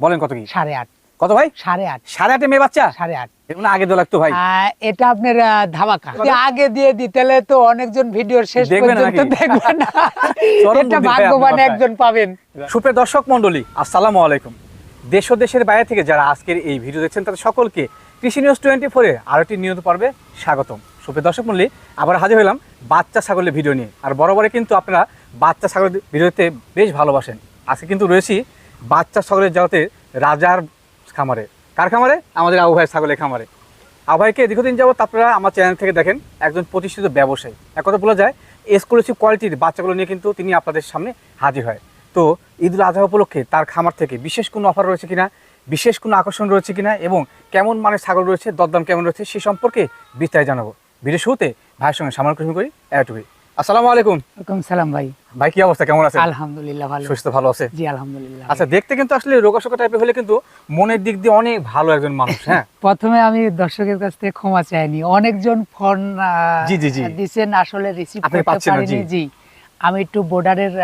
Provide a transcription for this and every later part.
বলেন কত কি? সাড়ে আট। কত ভাই? সাড়ে আট। সাড়ে আটে মেয়ে বাচ্চা? সাড়ে আট। এগুলো আগে লাগতো ভাই। এটা আপনার ধামাকা। আগে দিয়ে তো অনেকজন ভিডিওর শেষ পর্যন্ত নাকি? দেখবে না। এটা ভাগ্যবান একজন পাবেন। সুপ্রিয় দর্শক আসসালামু আলাইকুম। দেশ ও দেশের বাইরে থেকে যারা আজকের এই ভিডিও দেখছেন তাদের সকলকে কৃষি নিউজ টোয়েন্টি ফোরে আরও একটি নিয়মিত পর্বে স্বাগতম। সুপ্রিয় দর্শক মন্ডলী আবার হাজির হলাম বাচ্চা ছাগলের ভিডিও নিয়ে। আর বরাবরই কিন্তু আপনারা বাচ্চা ছাগলের ভিডিওতে বেশ ভালোবাসেন। আজকে কিন্তু রয়েছি বাচ্চা ছাগলের জগতে রাজার খামারে। কার খামারে? আমাদের আবু ছাগলের খামারে। আবু ভাইকে দীর্ঘদিন যাবত আপনারা আমার চ্যানেল থেকে দেখেন, একজন প্রতিষ্ঠিত ব্যবসায়ী। এক কথা বলা যায় এক্সক্লুসিভ কোয়ালিটির বাচ্চাগুলো নিয়ে কিন্তু তিনি আপনাদের সামনে হাজির হয়। তো ঈদুল আজহা উপলক্ষে তার খামার থেকে বিশেষ কোনো অফার রয়েছে কিনা, বিশেষ কোনো আকর্ষণ রয়েছে কিনা, এবং কেমন মানের ছাগল রয়েছে, দরদাম কেমন রয়েছে, সে সম্পর্কে বিস্তারিত জানাব। ভিডিও শুরুতে ভাইয়ের সঙ্গে সামান্য করি এটুকুই আসসালামু আলাইকুম। ওয়েলকাম সালাম ভাই। ভাই কি অবস্থা? কেমন আছে আলহামদুলিল্লাহ ভালো। সুস্থ ভালো আছে? জি আলহামদুলিল্লাহ। আচ্ছা দেখতে কিন্তু আসলে রোগাশোকা টাইপের হলে কিন্তু মনের দিক দিয়ে অনেক ভালো একজন মানুষ হ্যাঁ? প্রথমে আমি দর্শকের কাছ থেকে ক্ষমা চাইনি অনেকজন ফোন জি, জি, জি। দিছেন আসলে রিসিভ করতে পারিনি। জি। জি আমি একটু বর্ডারের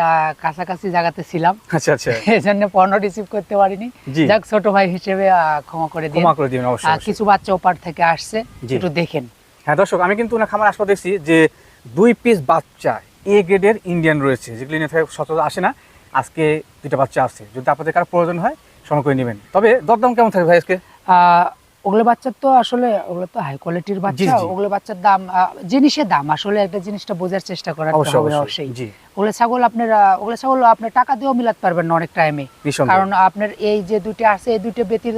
কাছাকাছি জায়গাতে ছিলাম। আচ্ছা আচ্ছা। এই জন্য পণ্য রিসিভ করতে পারিনি। যাক ছোট ভাই হিসেবে ক্ষমা করে দিন। ক্ষমা করে দিবেন অবশ্যই কিছু বাচ্চা ওপার থেকে আসছে। একটু দেখেন। হ্যাঁ দর্শক আমি কিন্তু ওনার খামার আসলে দেখছি যে দুই পিস বাচ্চা এ গ্রেডের ইন্ডিয়ান রয়েছে যেগুলি নিয়ে থাকে সচরাচর আসে না। আজকে দুটা বাচ্চা আছে, যদি আপনাদের কারও প্রয়োজন হয়, সময় করে নেবেন। তবে দরদাম কেমন থাকবে ভাই আজকে? ওগুলো বাচ্চার তো আসলে ওগুলো তো হাই কোয়ালিটির বাচ্চা ওগুলো বাচ্চার দাম জিনিসের দাম আসলে একটা জিনিসটা বোঝার চেষ্টা করার হবে অবশ্যই। ওগুলো ছাগল আপনার ওগুলো ছাগল আপনার টাকা দিয়েও মিলাতে পারবেন না অনেক টাইমে কারণ আপনার এই যে দুইটা আছে এই দুইটা ব্যতীত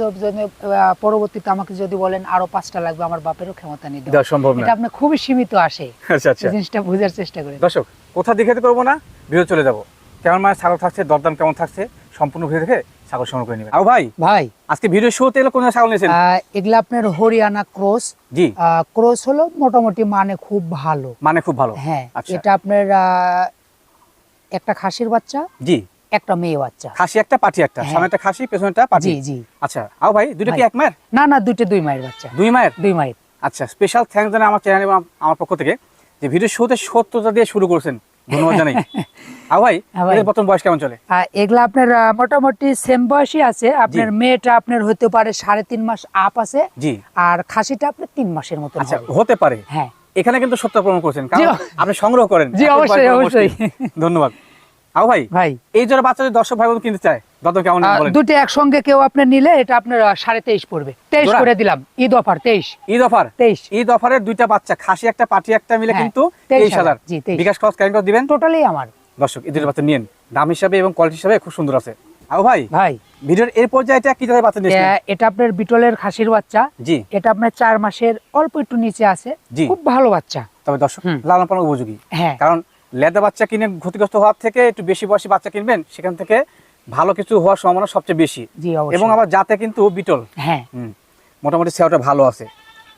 পরবর্তীতে আমাকে যদি বলেন আরও পাঁচটা লাগবে আমার বাপেরও ক্ষমতা নেই দেওয়া সম্ভব না। এটা আপনার খুবই সীমিত আসে। আচ্ছা আচ্ছা। জিনিসটা বোঝার চেষ্টা করে। দর্শক কোথা দেখাতে করব না? ভিডিও চলে যাব। কেমন মানে ছাগল থাকছে দরদাম কেমন থাকছে সম্পূর্ণ ভিডিও দেখে ছাগল সংগ্রহ করে নেবেন। আর ভাই? ভাই। আজকে ভিডিও এলো কোন ছাগল নিয়েছেন? এগুলা আপনার হরিয়ানা ক্রস। জি। ক্রস হলো মোটামুটি মানে খুব ভালো। মানে খুব ভালো। হ্যাঁ আচ্ছা। এটা আপনার একটা খাসির বাচ্চা জি। একটা মেয়ে বাচ্চা। খাসি একটা পাটি একটা। হ্যাঁ। সামনে একটা খাসি পেছনে একটা পাটি। জি জি। আচ্ছা। আও ভাই দুটো কি এক মায়ের? না না দুইটা দুই মায়ের বাচ্চা। দুই মায়ের? দুই মায়ের। আচ্ছা স্পেশাল থ্যাঙ্কস জানাই আমার চ্যানেল এবং আমার পক্ষ থেকে যে ভিডিও শুরুতে সত্যতা দিয়ে শুরু করেছেন। ধন্যবাদ জানাই। আ ভাই। এদের বর্তমান বয়স কেমন চলে? এগুলা আপনার মোটামুটি সেম বয়সই আছে। আপনার মেয়েটা আপনার হতে পারে সাড়ে তিন মাস আপ আছে জি। আর খাসিটা আপনার তিন মাসের মতো আচ্ছা হতে পারে। হ্যাঁ। এখানে কিন্তু সত্য প্রমাণ করেছেন কারণ আপনি সংগ্রহ করেন। জি, অবশ্যই, অবশ্যই। ধন্যবাদ। আও ভাই ভাই। এই জন্য বাচ্চাদের দর্শক ভাই কিনতে চায়। দত কেমন দুটো একসঙ্গে কেউ আপনার নিলে এটা আপনার সাড়ে তেইশ পড়বে। তেইশ করে দিলাম। ঈদ অফার তেইশ। ঈদ অফার? তেইশ। ঈদ অফারের দুইটা বাচ্চা খাসি একটা পাটি একটা মিলে হ্যাঁ, কিন্তু তেইশ তেইশ হাজার। হাজার, জি, তেইশ। বিকাশ খরচ কেন দিবেন। টোটালি আমার। দর্শক ঈদের বাচ্চা দাম হিসাবে এবং কোয়ালিটি হিসাবে খুব সুন্দর আছে। আও ভাই ভাই। ভিডিওর এর পর্যায়ে এটা কি বাচ্চা নিয়েছেন এটা আপনার বিটলের খাসির বাচ্চা। জি। এটা আপনার চার মাসের অল্প একটু নিচে আছে। খুব ভালো বাচ্চা। তবে দর্শক লালন পালন উপযোগী। হ্যাঁ। কারণ লেদা বাচ্চা কিনে ক্ষতিগ্রস্ত হওয়ার থেকে একটু বেশি বয়সী বাচ্চা কিনবেন সেখান থেকে ভালো কিছু হওয়ার সম্ভাবনা সবচেয়ে বেশি। এবং আবার যাতে কিন্তু বিটল। হ্যাঁ। মোটামুটি সেওটা ভালো আছে।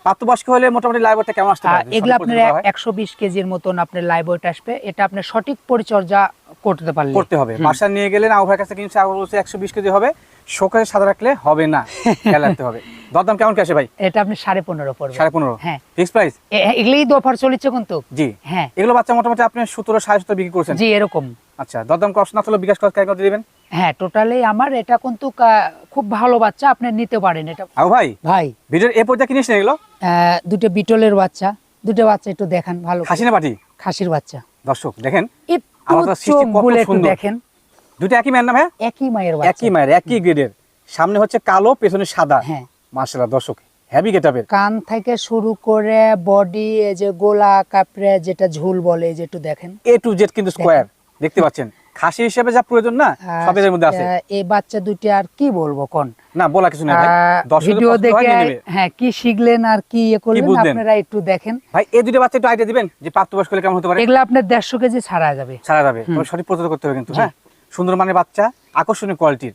প্রাপ্তবয়স্ক হলে মোটামুটি লাইভটা কেমন আসতে পারে? এগুলো আপনার পরিচর্যা হয়? একশো বিশ কেজির মতন আপনার লাইভ ওয়েট আসবে। এটা আপনার সঠিক পরিচর্যা করতে পারলে। করতে হবে। বাসা নিয়ে গেলেন আবহাওয়ার কাছে কিনছে আবহাওয়া বলছে একশো বিশ কেজি হবে। শোকারে সাদা রাখলে হবে না। খেয়াল রাখতে হবে। দরদাম কেমন কি আসে ভাই? এটা আপনি সাড়ে পনেরো পড়বে। সাড়ে পনেরো? হ্যাঁ। ফিক্স প্রাইস এগুলোই তো অফার চলেছে কিন্তু। জি। হ্যাঁ। এগুলো বাচ্চা মোটামুটি আপনি সতেরো সাড়ে সতেরো বিক্রি করছেন? জি এরকম। আচ্ছা দরদাম কষ্ট না থাকলে বিকাশ করে দিবেন? হ্যাঁ টোটালি আমার এটা কিন্তু খুব ভালো বাচ্চা আপনি নিতে পারেন। এটা আবু ভাই ভাই। ভিডিওর এ পর্যায়ে কিনিস না এগুলো? দুটো বিটলের বাচ্চা। দুটো বাচ্চা একটু দেখান ভালো। খাসি না পাটি খাসির বাচ্চা। দর্শক দেখেন আলাদা সৃষ্টি কত সুন্দর। দেখেন। দুটো একই ম্যান নাম ভাই একই মায়ের বাচ্চা। একই মায়ের একই গ্রেডের সামনে হচ্ছে কালো পেছনে সাদা। হ্যাঁ। মার্শাল্লাহ দর্শক হ্যাভি গেটাপের কান থেকে শুরু করে বডি এই যে গোলা কাপড়ে যেটা ঝুল বলে যে একটু দেখেন। এ টু জেড কিন্তু স্কোয়ার দেখতে পাচ্ছেন। খাসি হিসেবে যা প্রয়োজন না আর, সব এর মধ্যে আছে। এই বাচ্চা দুটি আর কি বলব কোন? না বলা কিছু না ভাই। ভিডিও দেখে হ্যাঁ কি শিখলেন আর কি ইয়ে করলেন আপনারা একটু দেখেন। ভাই এই দুটো বাচ্চা একটু আইডিয়া দিবেন যে প্রাপ্তবয়স্ক হলে কেমন হতে পারে? এগুলো আপনার দেড়শো কেজি ছাড়া যাবে। ছাড়া যাবে। তবে সঠিক প্রচার করতে হবে কিন্তু হ্যাঁ? সুন্দর মানের বাচ্চা আকর্ষণীয় কোয়ালিটির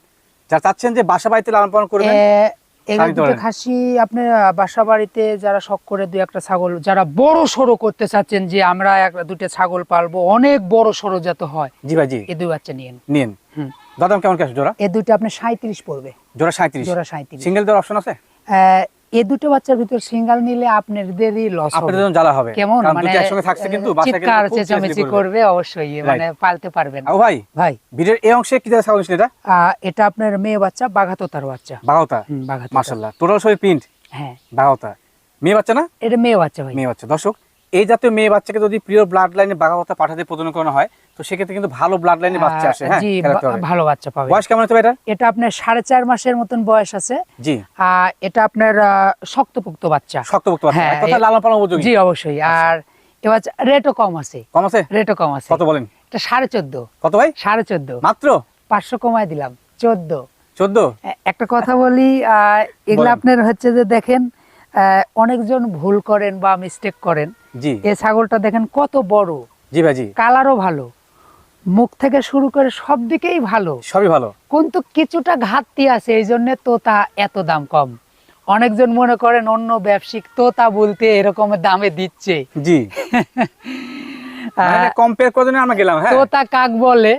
যারা চাচ্ছেন যে বাসা বাড়িতে লালন পালন করবেন দুটো। খাসি আপনার বাসা বাড়িতে যারা শখ করে দু একটা ছাগল যারা বড় সড়ো করতে চাচ্ছেন যে আমরা একটা দুটো ছাগল পালবো অনেক বড় সড়ো যাতে হয়। জি ভাই জি। এই দুই বাচ্চা নিয়েন। নিন হুম। দাদাম কেমন কি জোড়া? এই দুইটা আপনার সাঁত্রিশ পড়বে। জোড়া সাঁত্রিশ জোড়া সাঁত্রিশ সিঙ্গেল দেওয়ার অপশন আছে? এই দুটো বাচ্চার ভিতর সিঙ্গেল নিলে আপনাদেরই লস হবে। আপনাদের জ্বালা হবে। কেমন? মানে একসঙ্গে থাকছে কিন্তু চিৎকার চেঁচামেচি করবে। অবশ্যই মানে পালতে পারবেন ও ভাই ভাই। ভিডিওর এই অংশে কি দেখা ছাগল এটা এটা আপনার মেয়ে বাচ্চা বাঘাতোতার বাচ্চা। বাঘাতা বাঘাতা। মাশাআল্লাহ। টোটাল সবই প্রিন্ট হ্যাঁ। বাঘাতা মেয়ে বাচ্চা না? এটা মেয়ে বাচ্চা ভাই। মেয়ে বাচ্চা। দর্শক এই জাতীয় মেয়ে বাচ্চাকে যদি প্রিয় ব্লাড লাইনে বাগাওতা পাঠাতে প্রজনন করানো হয় তো সেক্ষেত্রে কিন্তু ভালো ব্লাড লাইনে বাচ্চা আসে হ্যাঁ। ভালো বাচ্চা পাবে। বয়স কেমন হতে এটা এটা আপনার সাড়ে চার মাসের মতন বয়স আছে। জি। এটা আপনার শক্তপুক্ত বাচ্চা। শক্তপোক্ত বাচ্চা হ্যাঁ, কথা লালন পালন উপযোগী। জি অবশ্যই। আর এ বাচ্চা রেটও কম আছে। কম আছে? রেটও কম আছে। কত বলেন? এটা সাড়ে চোদ্দ। কত ভাই? সাড়ে চোদ্দ। মাত্র? পাঁচশো কমায় দিলাম চোদ্দ। চোদ্দ? একটা কথা বলি আহ, এগুলো আপনার হচ্ছে যে দেখেন অনেকজন ভুল করেন বা মিস্টেক করেন। জি। এই ছাগলটা দেখেন কত বড়। জি ভাই জি কালারও ভালো। মুখ থেকে শুরু করে সব দিকেই ভালো। সবই ভালো। কিন্তু কিছুটা ঘাটতি আছে এই জন্য তোতা এত দাম কম। অনেকজন মনে করেন অন্য ব্যবসায়িক তোতা বলতে এরকম দামে দিচ্ছে। জি। কম্পেয়ার করে আমরা গেলাম হ্যাঁ। তোতা কাক বলে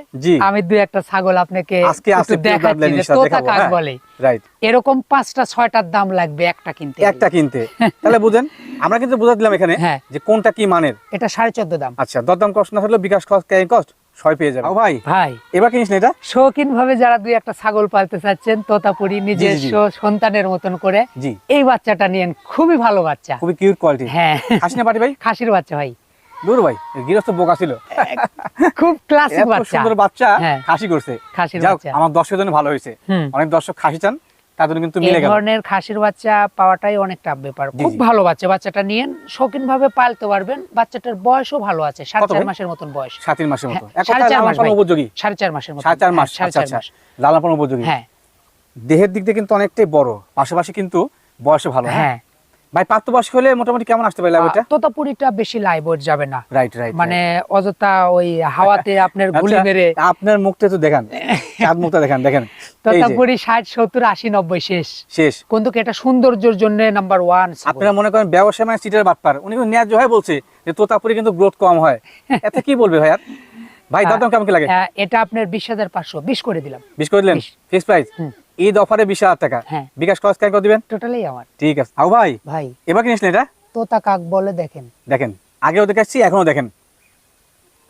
আমি দুই একটা ছাগল আপনাকে আজকে দেখাচ্ছি তোতা কাক হ্যাঁ। বলে। রাইট এরকম পাঁচটা ছয়টার দাম লাগবে একটা কিনতে। একটা কিনতে। তাহলে বুঝেন আমরা কিন্তু বুঝা দিলাম এখানে হ্যাঁ। যে কোনটা কি মানের। এটা সাড়ে চোদ্দ দাম। আচ্ছা দরদাম কষ্ট না থাকলেও বিকাশ ক্যারিং কস্ট ছয় পেয়ে যাবে ভাই। ভাই। এবার কিনিস না এটা? শৌখিন ভাবে যারা দুই একটা ছাগল পালতে চাচ্ছেন তোতাপুরি নিজস্ব সন্তানের মতন করে এই বাচ্চাটা নিয়েন। খুবই ভালো বাচ্চা। খুবই কিউট কোয়ালিটি হ্যাঁ। খাসি না পাটি ভাই? খাসির বাচ্চা ভাই। ভাই গৃহস্থ বোকা ছিল। খুব ক্লাসিক বাচ্চা। সুন্দর বাচ্চা হ্যাঁ। খাসি করছে। খাসির বাচ্চা। আমার দর্শকের জন্য ভালো হয়েছে। অনেক দর্শক খাসি চান তার জন্য কিন্তু মিলে গেল। ধরনের খাসির বাচ্চা পাওয়াটাই অনেক টাফ ব্যাপার। খুব ভালো বাচ্চা বাচ্চাটা শৌখিন ভাবে পালতে পারবেন। বাচ্চাটার বয়সও ভালো আছে সাড়ে চার মাসের মতন বয়স। সাত তিন মাসের মতো। হ্যাঁ, এক সাড়ে চার মাস উপযোগী। সাড়ে চার মাসের মতন। সাড়ে চার মাস হ্যাঁ, সাড়ে আচ্ছা চার আচ্ছা মাস। লালন পালন উপযোগী। হ্যাঁ। দেহের দিক দিয়ে কিন্তু অনেকটাই বড় পাশাপাশি কিন্তু বয়সে ভালো হ্যাঁ। ভাই প্রাপ্তবয়স্ক হলে মোটামুটি কেমন আসতে পারে ওইটা তোতাপুরিটা বেশি লাইভ যাবে না। রাইট রাইট মানে অযথা ওই হাওয়াতে আপনার গুলি মেরে আপনার মুখটা তো দেখান। চাঁদ মুখটা দেখান দেখেন। তোতাপুরি ষাট সত্তর আশি নব্বই শেষ। শেষ। কিন্তু এটা সৌন্দর্যের জন্য নাম্বার ওয়ান আপনারা মনে করেন ব্যবসা মানে সিটের বাটপার। উনি কিন্তু ন্যায্য হয় বলছে যে তোতাপুরি কিন্তু গ্রোথ কম হয়। এতে কি বলবে ভাই আর ভাই দাম কেমন কি লাগে? এটা আপনার বিশ হাজার পাঁচশো বিশ করে দিলাম। বিশ করে দিলেন? Fix price. ঈদ অফারে বিশ হাজার টাকা। হ্যাঁ। বিকাশ খরচ করে দিবেন? টোটালি আমার। ঠিক আছে। আও ভাই ভাই। এবার না এটা? তোতা কাক বলে দেখেন। দেখেন আগেও দেখাচ্ছি এখনও দেখেন।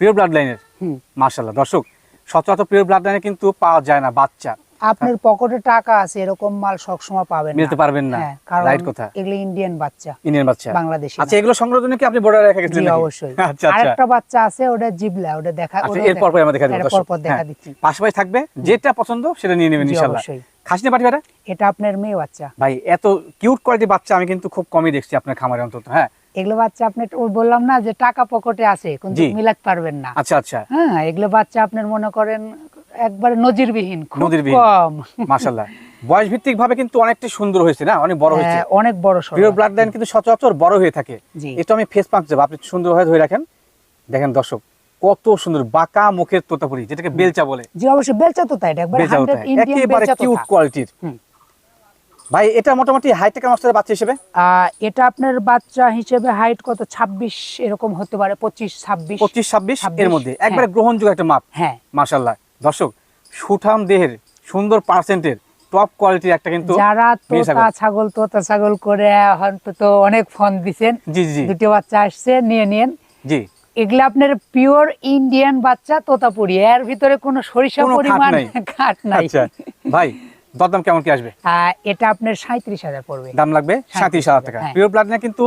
পিওর ব্লাড লাইনের হুম। মার্শাল্লাহ দর্শক সচরাচর পিওর ব্লাড লাইনে কিন্তু পাওয়া যায় না বাচ্চা। আপনার পকেটে টাকা আছে এরকম মাল সবসময় পাবেন মিলতে পারবেন না। হ্যাঁ কারণ রাইট কথা। এগুলো ইন্ডিয়ান বাচ্চা। ইন্ডিয়ান বাচ্চা। বাংলাদেশি আচ্ছা এগুলো সংগ্রহের জন্য কি আপনি বর্ডার রেখে জি গেছিলেন? অবশ্যই। আচ্ছা আচ্ছা। আরেকটা বাচ্চা আছে ওটা জিবলা ওটা দেখা আচ্ছা এরপর পরে আমরা দেখা দেবো এর দর্শক। দেখা হ্যাঁ। দিচ্ছি। পাশাপাশি থাকবে যেটা পছন্দ সেটা নিয়ে নেবেন ইনশাআল্লাহ। অবশ্যই। খাসি না পাটি ভাইরা এটা আপনার মেয়ে বাচ্চা। ভাই এত কিউট কোয়ালিটি বাচ্চা আমি কিন্তু খুব কমই দেখছি আপনার খামারে অন্তত হ্যাঁ? এগুলো বাচ্চা আপনি বললাম না যে টাকা পকেটে আছে কিন্তু মিলাতে পারবেন না। আচ্ছা আচ্ছা। হ্যাঁ এগুলো বাচ্চা আপনার মনে করেন একবারে নজিরবিহীন। কম। মাশাল্লাহ বয়স ভিত্তিক ভাবে কিন্তু অনেকটা সুন্দর হয়েছে না? অনেক বড় হয়েছে। হ্যাঁ, অনেক বড় পিওর ব্লাড লাইন কিন্তু সচরাচর বড় হয়ে থাকে। এটা আমি ফেস পাঁচ যাব। আপনি সুন্দর হয়ে ধরে রাখেন। দেখেন দর্শক কত সুন্দর বাঁকা মুখের তোতাপুরি যেটাকে বেলচা বলে। জি অবশ্যই বেলচা তো তাই এটা একবার বেলচা হতে 100 ইন্ডিয়ান একেবারে কিউট কোয়ালিটির ভাই এটা মোটামুটি হাইটেক মাস্টারের বাচ্চা হিসেবে? এটা আপনার বাচ্চা হিসেবে হাইট কত? 26 এরকম হতে পারে 25 26 পঁচিশ ছাব্বিশ এর মধ্যে। একবারে গ্রহণযোগ্য একটা মাপ। হ্যাঁ। মাশাল্লাহ দর্শক সুঠাম দেহের সুন্দর পার্সেন্টের টপ কোয়ালিটির একটা কিন্তু যারা তোতা ছাগল। তোতা ছাগল করে অন্তত অনেক ফোন দিছেন। জি জি জি। দুটো বাচ্চা আসছে নিয়ে নিন। জি। এগুলো আপনার পিওর ইন্ডিয়ান বাচ্চা তোতাপুরি। এর ভিতরে কোনো সরিষা পরিমাণ। খাট নাই। আচ্ছা। ভাই দরদাম কেমন কি আসবে? এটা আপনার সাঁত্রিশ হাজার পড়বে। দাম লাগবে? সাঁত্রিশ হাজার টাকা। হ্যাঁ। পিওর ব্লাড না কিন্তু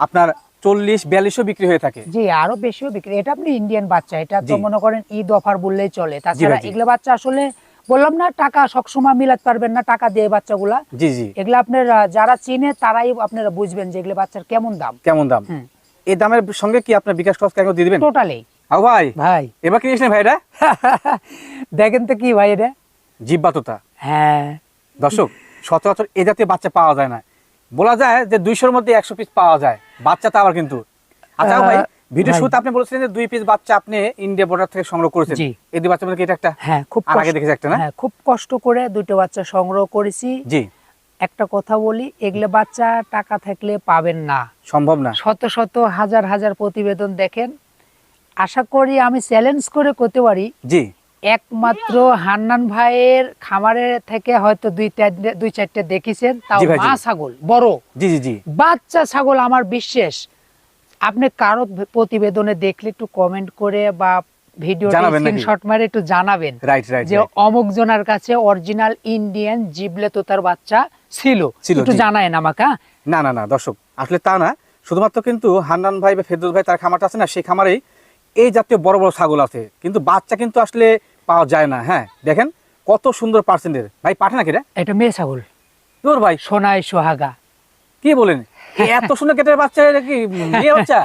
আপনার চল্লিশ বিয়াল্লিশও বিক্রি হয়ে থাকে। জি আরও বেশিও বিক্রি। এটা আপনি ইন্ডিয়ান বাচ্চা। এটা তো মনে করেন ঈদ অফার বললেই চলে। তাছাড়া এগুলো বাচ্চা আসলে বললাম না টাকা সবসময় মিলাতে পারবেন না টাকা দিয়ে বাচ্চাগুলা। জি জি। এগুলো আপনার যারা চিনে তারাই আপনারা বুঝবেন যে এগুলো বাচ্চার কেমন দাম। কেমন দাম? হুম। এই দামের সঙ্গে কি আপনার বিকাশ খরচ কেন দিয়ে দিবেন? টোটালি আও ভাই ভাই। এবার কিনিস না ভাইরা দেখেন তো কি ভাই এটা? জিব্বা তোতা। হ্যাঁ। দর্শক সচরাচর এ জাতীয় বাচ্চা পাওয়া যায় না। বলা যায় যে দুইশোর মধ্যে একশো পিস পাওয়া যায়। বাচ্চা তো আবার কিন্তু। আচ্ছা ভাই ভিডিও ভাই। শুরুতে আপনি বলেছিলেন যে দুই পিস বাচ্চা আপনি ইন্ডিয়া বর্ডার থেকে সংগ্রহ করেছেন। জি। এই দুই বাচ্চা মধ্যে কি এটা একটা? হ্যাঁ খুব আগে দেখেছি একটা না? হ্যাঁ খুব কষ্ট করে দুটো বাচ্চা সংগ্রহ করেছি। জি। একটা কথা বলি এগুলো বাচ্চা টাকা থাকলে পাবেন না। সম্ভব না। শত শত হাজার হাজার প্রতিবেদন দেখেন। আশা করি আমি চ্যালেঞ্জ করে করতে পারি। জি। একমাত্র হান্নান ভাইয়ের খামারের থেকে হয়তো দুই দুই চারটে দেখেছেন তাও। মা ছাগল বড়। জি জি জি। বাচ্চা ছাগল আমার বিশ্বাস। আপনি কারও প্রতিবেদনে দেখলে একটু কমেন্ট করে বা ভিডিও? স্ক্রিনশট মারে একটু জানাবেন। যে অমুক জনের কাছে অরিজিনাল ইন্ডিয়ান জিবলে তোতার বাচ্চা। ছিল একটু জি। জানায়েন আমাকে হ্যাঁ? না না না দর্শক আসলে তা না। শুধুমাত্র কিন্তু হান্নান ভাই বা ফেরদৌস ভাই তার খামারটা আছে না সেই খামারেই এই জাতীয় বড় বড় ছাগল আছে। কিন্তু বাচ্চা কিন্তু আসলে পাওয়া যায় না হ্যাঁ? দেখেন কত সুন্দর পার্সেন্টের ভাই পাঠে নাকি রে? এটা মেয়ে ছাগল। তোর ভাই? সোনায় সোহাগা। কি বলেন? এত সুন্দর কেটে বাচ্চা এটা কি মেয়ে বাচ্চা?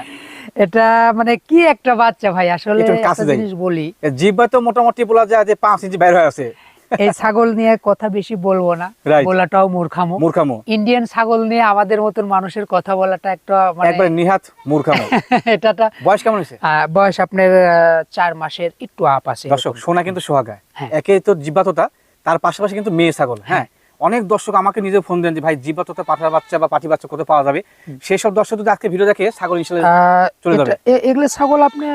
এটা মানে কি একটা বাচ্চা ভাই আসলে। জিনিস বলি। জিব্বা তো মোটামুটি বলা যায় যে পাঁচ ইঞ্চি বের হয়ে আছে। এই ছাগল নিয়ে কথা বেশি বলব না. বলাটাও মূর্খামো। মূর্খামো। ইন্ডিয়ান ছাগল নিয়ে আমাদের মতন মানুষের কথা বলাটা একটা মানে একবারে নিহাত মূর্খামো। এটাটা বয়স কেমন হয়েছে? বয়স আপনার চার মাসের একটু আপ আছে দর্শক সোনা কিন্তু সোহাগায়। হ্যাঁ। একে তো জিব্বাততা তার পাশাপাশি কিন্তু মেয়ে ছাগল। হ্যাঁ অনেক দর্শক আমাকে নিজে ফোন দেন যে ভাই জিব্বাততা পাঠার বাচ্চা বা পাটি বাচ্চা কোথায় পাওয়া যাবে? সেই সব দর্শক যদি আজকে ভিডিও দেখে ছাগল ইনশাল্লাহ চলে যাবে। এগুলো ছাগল আপনি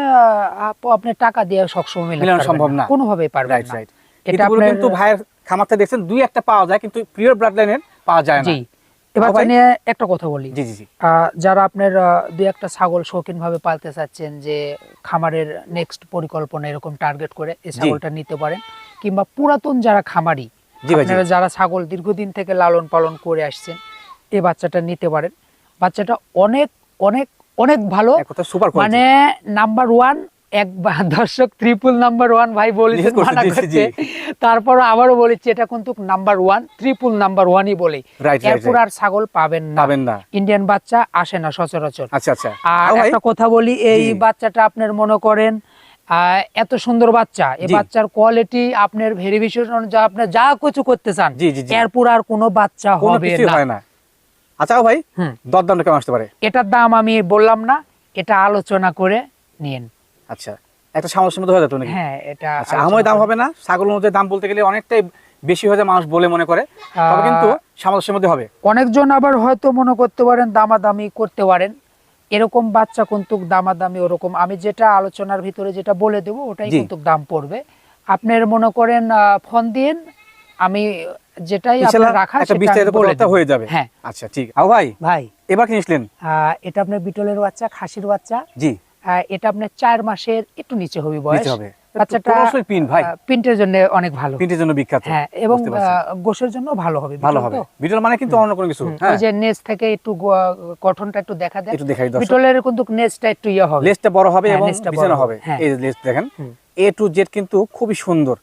আপনি টাকা দিয়ে সবসময় মেলানো সম্ভব না। কোনোভাবেই পারবেন রাইট না। রাইট এটা কিন্তু ভাইয়ের খামারটা দেখছেন দুই একটা পাওয়া যায় কিন্তু প্রিয় ব্লাড লাইনের পাওয়া যায় না। এবার নিয়ে একটা কথা বলি। জি জি জি। যারা আপনার দুই একটা ছাগল শৌখিন ভাবে পালতে চাচ্ছেন যে খামারের নেক্সট পরিকল্পনা এরকম টার্গেট করে এই ছাগলটা নিতে পারেন কিংবা পুরাতন যারা খামারি। আপনারা যারা ছাগল দীর্ঘদিন থেকে লালন পালন করে আসছেন এই বাচ্চাটা নিতে পারেন। বাচ্চাটা অনেক অনেক অনেক ভালো। মানে নাম্বার ওয়ান এক দর্শক ট্রিপল নাম্বার ওয়ান ভাই বলেছেন মানা। তারপর আবারও বলেছি এটা কিন্তু নাম্বার ওয়ান ট্রিপল নাম্বার ওয়ানই বলে। এরপর আর ছাগল পাবেন না। পাবেন না। ইন্ডিয়ান বাচ্চা আসে না সচরাচর। আচ্ছা আচ্ছা। আর একটা কথা বলি এই বাচ্চাটা আপনার মনে করেন আহ, এত সুন্দর বাচ্চা। এই বাচ্চার কোয়ালিটি আপনার ভেরিফিকেশন যা আপনি যা কিছু করতে চান। এরপর আর কোনো বাচ্চা হবে না। আচ্ছা ভাই? হুম। দরদামটা কেমন আসতে পারে? এটার দাম আমি বললাম না এটা আলোচনা করে নিন। আচ্ছা একটা সামর্থ্যের মধ্যে হয়ে যেত নাকি? হ্যাঁ এটা আচ্ছা আমার দাম হবে না ছাগল অনুযায়ী দাম বলতে গেলে অনেকটাই বেশি হয়ে যায় মানুষ বলে মনে করে তবে কিন্তু সামর্থ্যের মধ্যে হবে। অনেকজন আবার হয়তো মনে করতে পারেন দামাদামি করতে পারেন এরকম বাচ্চা কিন্তু দামাদামি ওরকম। আমি যেটা আলোচনার ভিতরে যেটা বলে দেবো ওটাই জি। কিন্তু দাম পড়বে। আপনার মনে করেন ফোন দিন আমি যেটাই আপনার রাখা সেটা বিস্তারিত বলে কথাবার্তা দেব। হয়ে যাবে। হ্যাঁ। আচ্ছা ঠিক। আও ভাই ভাই। এবার কি নিয়েছিলেন? এটা আপনার বিটলের বাচ্চা খাসির বাচ্চা। জি। এটা আপনার চার মাসের একটু নিচে হবে বয়স। হবে। বাচ্চাটা পিন ভাই। আহ, জন্য অনেক ভালো। পিনটির জন্য বিখ্যাত। হ্যাঁ এবং গোশের জন্য ভালো হবে। ভালো হবে? বিটল মানে কিন্তু অন্য কোনো কিছু। হ্যাঁ। ওই যে নেজ থেকে একটু গঠনটা একটু দেখা দেয় একটু দেখাই বিটলের কিন্তু নেজটা একটু ইয়ে হবে। বড় হবে হ্যাঁ, এবং বিছানো হবে। এই দেখেন। এ টু জেড কিন্তু খুবই সুন্দর।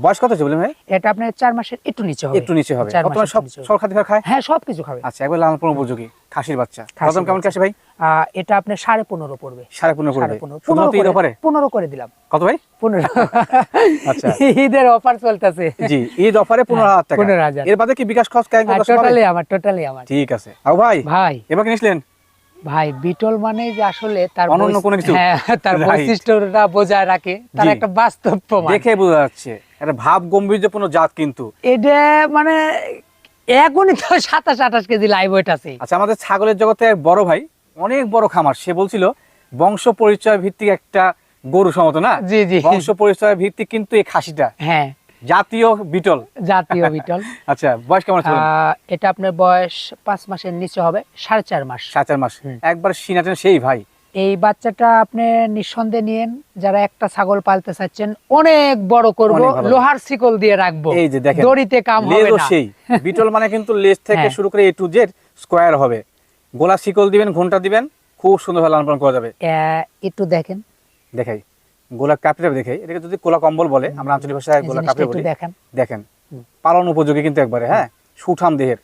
বয়স কত বলেন ভাই? এটা আপনার চার মাসের একটু নিচে হবে। একটু নিচে হবে। মাসের সব সব খাদ্য খায়? হ্যাঁ সবকিছু খাবে। আচ্ছা একবার লালন পালন উপযোগী। খাসির বাচ্চা। কেমন ভাই? এটা আপনার সাড়ে পনেরো পড়বে। সাড়ে পনেরো করবে পনেরো। পনেরো করে- পনেরো করে দিলাম। কত ভাই? পনেরো। আচ্ছা। ঈদের অফার চলতেছে। জি ঈদ অফারে পনেরো হাজার টাকা। পনেরো হাজার। এর বাদে কি বিকাশ খরচ টোটালি আমার টোটালি আমার। ঠিক আছে। ভাই ভাই। এবার কিনেছিলেন ভাই বিটল মানে যে আসলে তার অনন্য কোনো কিছু? হ্যাঁ তার বৈশিষ্ট্যটা বজায় রাখে। তার একটা বাস্তব প্রমাণ। দেখে বোঝা যাচ্ছে। একটা ভাব গম্ভীর্যপূর্ণ জাত কিন্তু। এটা মানে এখনই তো সাতাশ আঠাশ কেজি লাইভ ওয়েট আছে। আচ্ছা আমাদের ছাগলের জগতে এক বড় ভাই অনেক বড় খামার। সে বলছিল বংশ পরিচয় ভিত্তিক একটা গরু সমত না? জি জি। বংশ পরিচয় ভিত্তিক কিন্তু এই খাসিটা। হ্যাঁ। জাতীয় বিটল। জাতীয় বিটল। আচ্ছা বয়স কেমন আছে এটা আপনার বয়স পাঁচ মাসের নিচে হবে সাড়ে চার মাস। সাত চার মাস। একবার সিনাটেন সেই ভাই। এই বাচ্চাটা আপনি নিঃসন্দেহে নিয়েন যারা একটা ছাগল পালতে চাচ্ছেন অনেক বড় করব লোহার শিকল দিয়ে রাখব। এই যে দেখেন দড়িতে কাম হবে না। সেই। বিটল মানে কিন্তু লেজ থেকে হ্যাঁ। শুরু করে এ টু জেড স্কোয়ার হবে। গোলা শিকল দিবেন ঘণ্টা দিবেন খুব সুন্দর ভাবে লালন পালন করা যাবে। একটু দেখেন। দেখাই। গোলা কাপড়ে দেখাই। এটাকে যদি গোলা কম্বল বলে আমরা আঞ্চলিক ভাষায় গোলা কাপড়ে বলি। দেখেন। দেখেন পালন উপযোগী কিন্তু একবারে হ্যাঁ? সুঠাম দেহের।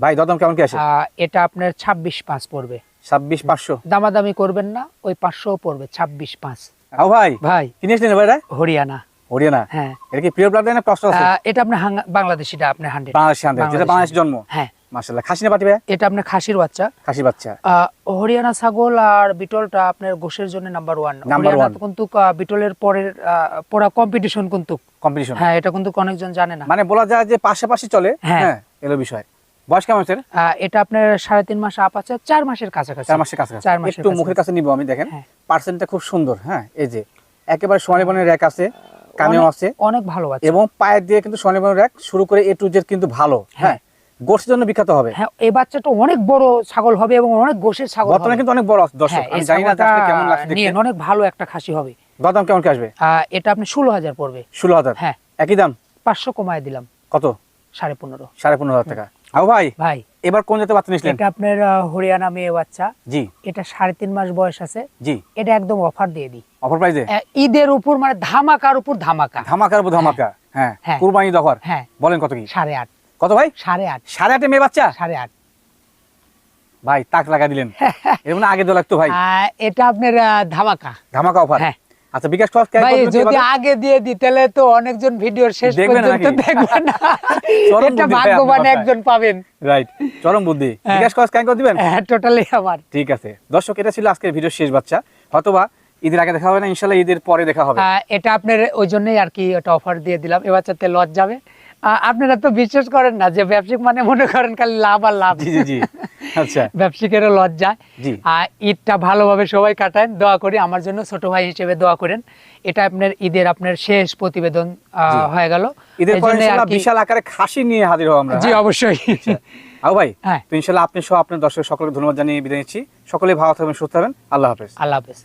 ভাই দদম কেমন কি আসে? এটা আপনার ছাব্বিশ পাঁচ পড়বে। ছাব্বিশ পাঁচশো? দামাদামি করবেন না ওই পাঁচশো পড়বে ছাব্বিশ পাঁচ। আও ভাই ভাই। কিনেছিলেন ভাই এটা? হরিয়ানা। হরিয়ানা। হ্যাঁ। এটা কি প্রিয় ব্লাড না কষ্ট আছে? এটা আপনার বাংলাদেশিটা আপনার হান্ড্রেড বাংলাদেশি আনতে যেটা বাংলাদেশ জন্ম। হ্যাঁ। মাশাআল্লাহ। খাসি না পাটি এটা আপনার খাসির বাচ্চা। খাসি বাচ্চা। হরিয়ানা ছাগল আর বিটলটা আপনার গোশের জন্য নাম্বার ওয়ান Number one. কিন্তু বিটলের পরের পড়া কম্পিটিশন কিন্তু। কম্পিটিশন হ্যাঁ এটা কিন্তু অনেকজন জানে না। মানে বলা যায় যে পাশাপাশি চলে? হ্যাঁ। হ্যাঁ এলো বিষয়। বয়স কেমন আছে এটা আপনার সাড়ে তিন মাস আপ আছে চার মাসের কাছাকাছি। চার মাসের কাছাকাছি। চার মাসের একটু মুখের কাছে নিব আমি দেখেন। হ্যাঁ। পার্সেন্টটা খুব সুন্দর হ্যাঁ এই যে। একেবারে সোনালী বনের র্যাক আছে কানেও আছে। অনেক ভালো বাচ্চা। এবং পায়ের দিয়ে কিন্তু স্বনির্ভর এক শুরু করে এ টু জেড কিন্তু ভালো হ্যাঁ। গোষ্ঠীর জন্য বিখ্যাত হবে। হ্যাঁ এই বাচ্চাটা অনেক বড় ছাগল হবে এবং অনেক গোশের ছাগল বর্তমানে কিন্তু অনেক বড় দর্শক। হ্যাঁ আমি জানি না কেমন লাগছে দেখতে। অনেক ভালো একটা খাসি হবে। দাম কেমন কি আসবে? এটা আপনি ষোলো হাজার পড়বে। ষোলো হাজার? হ্যাঁ। একই দাম? পাঁচশো কমায় দিলাম। কত? টাকা। আবু ভাই ভাই। এবার কোন জাতের বাচ্চা নিয়েছিলেন? এটা আপনার হরিয়ানা মেয়ে বাচ্চা। জি। এটা সাড়ে তিন মাস বয়স আছে। জি। এটা একদম অফার দিয়ে দিই। অফার প্রাইজে আহ, ঈদের উপর মানে ধামাকার উপর ধামাকা। ধামাকার উপর ধামাকা। হ্যাঁ। হ্যাঁ। কুরবানি দফার হ্যাঁ। বলেন কত কি? সাড়ে আট। কত ভাই? সাড়ে আট। সাড়ে আটে মেয়ে বাচ্চা? সাড়ে আট। ভাই তাক লাগা দিলেন। এর মানে আগে তো লাগতো ভাই। এটা আপনার ধামাকা। ধামাকা অফার হ্যাঁ। আচ্ছা বিকাশ খরচ ভাই যদি আগে দিয়ে দিই তাহলে তো অনেকজন ভিডিওর শেষ পর্যন্ত নাকি? না। চরম এটা বুদ্ধি ভাগ্যবান আপনার একজন পাবেন। রাইট চরম বুদ্ধি। হ্যাঁ। বিকাশ করে দিবেন হ্যাঁ টোটালি আমার। ঠিক আছে। দর্শক এটা ছিল আজকের ভিডিও শেষ বাচ্চা। হয়তোবা ঈদের আগে দেখা হবে না ইনশাল্লাহ ঈদের পরে দেখা হবে। এটা আপনার ওই জন্যই আর কি অফার দিয়ে দিলাম। এ বাচ্চাতে লজ যাবে আপনারা তো বিশ্বাস করেন না যে ব্যবসায়িক মানে মনে করেন খালি লাভ আর লাভ। জি জি জি। আচ্ছা। ব্যবসায়িকেরও লজ যায় জি। আর ঈদটা ভালোভাবে সবাই কাটায় দোয়া করি। আমার জন্য ছোট ভাই হিসেবে দোয়া করেন। এটা আপনার ঈদের আপনার শেষ প্রতিবেদন আহ, হয়ে গেল। ঈদের বিশাল আকারে খাসি নিয়ে হাজির হব আমরা জি হ্যাঁ? অবশ্যই। আবু ভাই হ্যাঁ। ইনশাল্লাহ আপনি সহ আপনার দর্শক সকলকে ধন্যবাদ জানিয়ে বিদায় নিচ্ছি। সকলে ভালো থাকবেন সুস্থ থাকবেন। আল্লাহ হাফেজ। আল্লাহ হাফেজ।